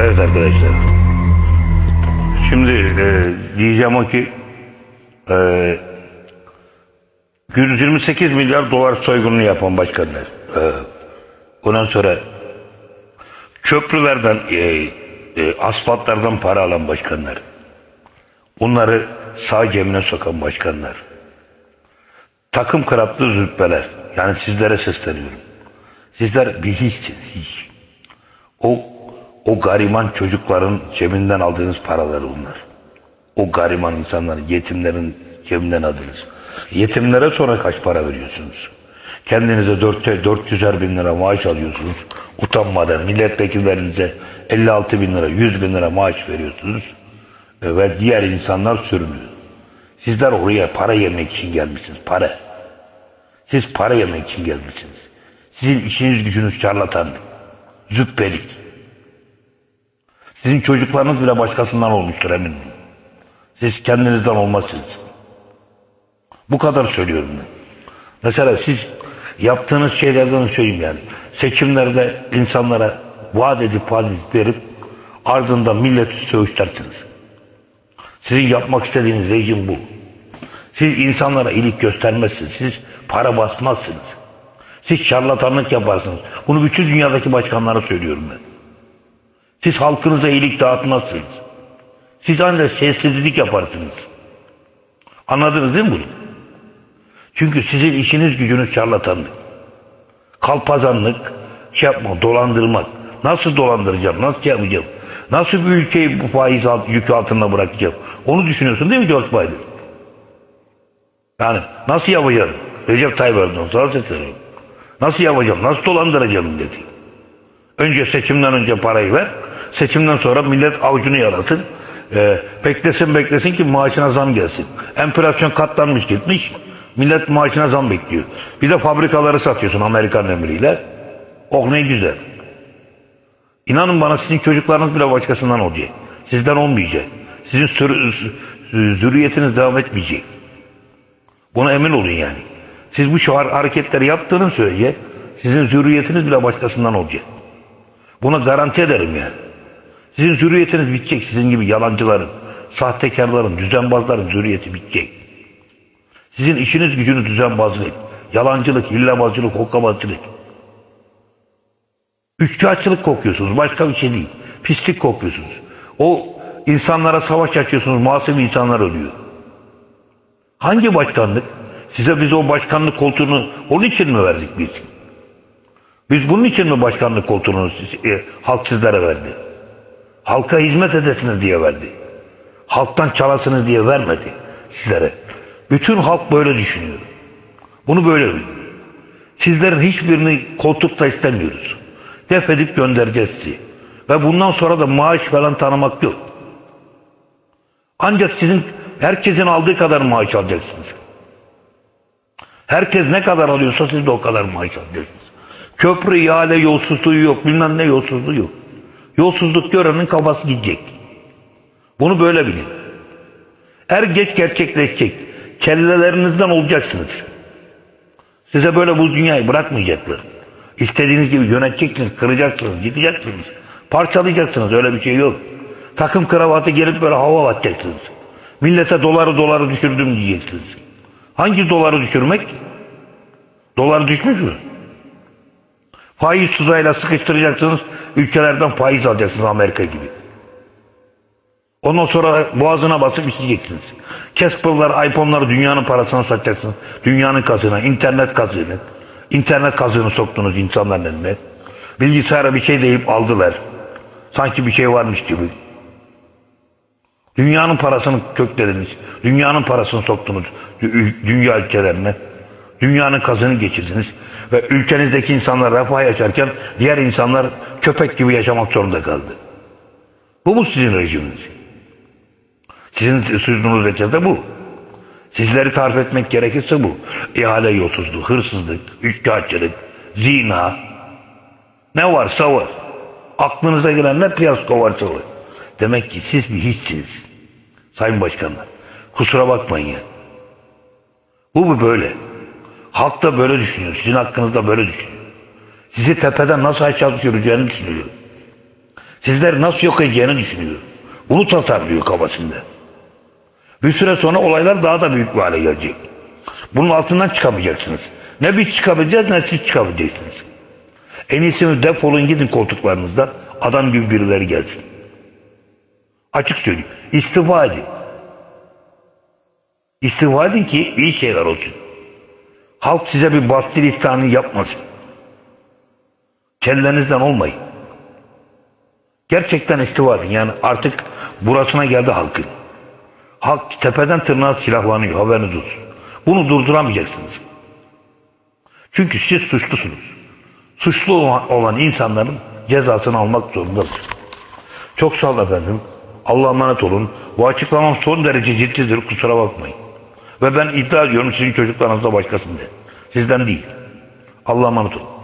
Evet arkadaşlar. Şimdi e, diyeceğim o ki e, 128 milyar dolar soygununu yapan başkanlar. E, ondan sonra köprülerden, e, e, asfaltlardan para alan başkanlar. Bunları sağ cebine sokan başkanlar. Takım kraplı züppeler. Yani sizlere sesleniyorum. Sizler bir hiçsiniz, hiç. O o gariban çocukların cebinden aldığınız paralar bunlar. O gariban insanların, yetimlerin cebinden aldınız. Yetimlere sonra kaç para veriyorsunuz? Kendinize 4, 400'er bin lira maaş alıyorsunuz. Utanmadan milletvekillerinize 56 bin lira, 100 bin lira maaş veriyorsunuz. Ve diğer insanlar sürünüyor. Sizler oraya para yemek için gelmişsiniz. Para. Siz para yemek için gelmişsiniz. Sizin işiniz gücünüz şarlatanlık. Züppelik. Sizin çocuklarınız bile başkasından olmuştur eminim. Siz kendinizden olmazsınız. Bu kadar söylüyorum ben. Mesela siz yaptığınız şeylerden söyleyeyim yani. Seçimlerde insanlara vaat edip vaat edip verip ardından milleti söğüşlersiniz. Sizin yapmak istediğiniz rejim bu. Siz insanlara iyilik göstermezsiniz. Siz para basmazsınız. Siz şarlatanlık yaparsınız. Bunu bütün dünyadaki başkanlara söylüyorum ben. Siz halkınıza iyilik dağıtmazsınız. Siz ancak sessizlik yaparsınız. Anladınız değil mi bunu? Çünkü sizin işiniz gücünüz şarlatanlık. Kalpazanlık, şey yapma, dolandırmak. Nasıl dolandıracağım, nasıl şey yapacağım? Nasıl bir ülkeyi bu faiz alt, yükü altında bırakacağım? Onu düşünüyorsun değil mi George Biden? Yani nasıl yapacağım? Recep Tayyip Erdoğan. Nasıl yapacağım? Nasıl dolandıracağım milleti? Önce seçimden önce parayı ver. Seçimden sonra millet avucunu yalasın. Ee, beklesin beklesin ki maaşına zam gelsin. Enflasyon katlanmış gitmiş. Millet maaşına zam bekliyor. Bir de fabrikaları satıyorsun Amerikan emriyle. Oh ne güzel. İnanın bana sizin çocuklarınız bile başkasından olacak. Sizden olmayacak. Sizin sürü, sü- zürriyetiniz devam etmeyecek. Buna emin olun yani. Siz bu şu har- hareketleri yaptığınız sürece sizin zürriyetiniz bile başkasından olacak. Buna garanti ederim yani. Sizin zürriyetiniz bitecek. Sizin gibi yalancıların, sahtekarların, düzenbazların zürriyeti bitecek. Sizin işiniz gücünüz düzenbazlık, yalancılık, hillebazcılık, hokkabazcılık. Üçkağıtçılık kokuyorsunuz. Başka bir şey değil. Pislik kokuyorsunuz. O insanlara savaş açıyorsunuz. Masum insanlar ölüyor. Hangi başkanlık? Size biz o başkanlık koltuğunu onun için mi verdik biz? Biz bunun için mi başkanlık koltuğunu e, halk sizlere verdi? Halka hizmet edesiniz diye verdi. Halktan çalasınız diye vermedi sizlere. Bütün halk böyle düşünüyor. Bunu böyle bilin. Sizlerin hiçbirini koltukta istemiyoruz. Def edip göndereceğiz sizi. Ve bundan sonra da maaş falan tanımak yok. Ancak sizin herkesin aldığı kadar maaş alacaksınız. Herkes ne kadar alıyorsa siz de o kadar maaş alacaksınız. Köprü, ihale, yolsuzluğu yok. Bilmem ne yolsuzluğu yok. Yolsuzluk görenin kafası gidecek. Bunu böyle bilin. Er geç gerçekleşecek. Kellelerinizden olacaksınız. Size böyle bu dünyayı bırakmayacaklar. İstediğiniz gibi yöneteceksiniz, kıracaksınız, yıkacaksınız. Parçalayacaksınız. Öyle bir şey yok. Takım kravatı gelip böyle hava atacaksınız. Millete doları doları düşürdüm diyeceksiniz. Hangi doları düşürmek? Dolar düşmüş mü? Faiz tuzağıyla sıkıştıracaksınız. Ülkelerden faiz alacaksınız Amerika gibi. Ondan sonra boğazına basıp isteyeceksiniz. Casper'lar, iPhone'ları dünyanın parasına satacaksınız. Dünyanın kazığına, internet kazığını. internet kazığını soktunuz insanların eline. Bilgisayara bir şey deyip aldılar. Sanki bir şey varmış gibi. Dünyanın parasını köklediniz. Dünyanın parasını soktunuz dü- dünya ülkelerine. Dünyanın kazını geçirdiniz. Ve ülkenizdeki insanlar refah yaşarken diğer insanlar köpek gibi yaşamak zorunda kaldı. Bu mu sizin rejiminiz? Sizin sürdüğünüz reçete bu. Sizleri tarif etmek gerekirse bu. İhale yolsuzluğu, hırsızlık, üçkağıtçılık, zina. Ne varsa var. Aklınıza gelen ne fiyasko varsa var. Demek ki siz bir hiçsiniz. Sayın Başkanlar. Kusura bakmayın ya. Bu mu böyle? Halk da böyle düşünüyor. Sizin hakkınızda böyle düşünüyor. Sizi tepeden nasıl aşağı düşüreceğini düşünüyor. Sizleri nasıl yok edeceğini düşünüyor. Bunu tasarlıyor kafasında. Bir süre sonra olaylar daha da büyük bir hale gelecek. Bunun altından çıkamayacaksınız. Ne biz çıkabileceğiz ne siz çıkabileceksiniz. En iyisi defolun gidin koltuklarınızdan. Adam gibi birileri gelsin. Açık söyleyeyim. İstifa edin. İstifa edin ki iyi şeyler olsun. Halk size bir Bastilistan'ı yapmasın. Kendinizden olmayın. Gerçekten istifa edin. Yani artık burasına geldi halkın. Halk tepeden tırnağa silahlanıyor. Haberiniz olsun. Bunu durduramayacaksınız. Çünkü siz suçlusunuz. Suçlu olan insanların cezasını almak zorundasınız. Çok sağ olun efendim. Allah'a emanet olun. Bu açıklamam son derece ciddidir. Kusura bakmayın. Ve ben iddia ediyorum sizin çocuklarınız da başkasında. Sizden değil. Allah'a emanet olun.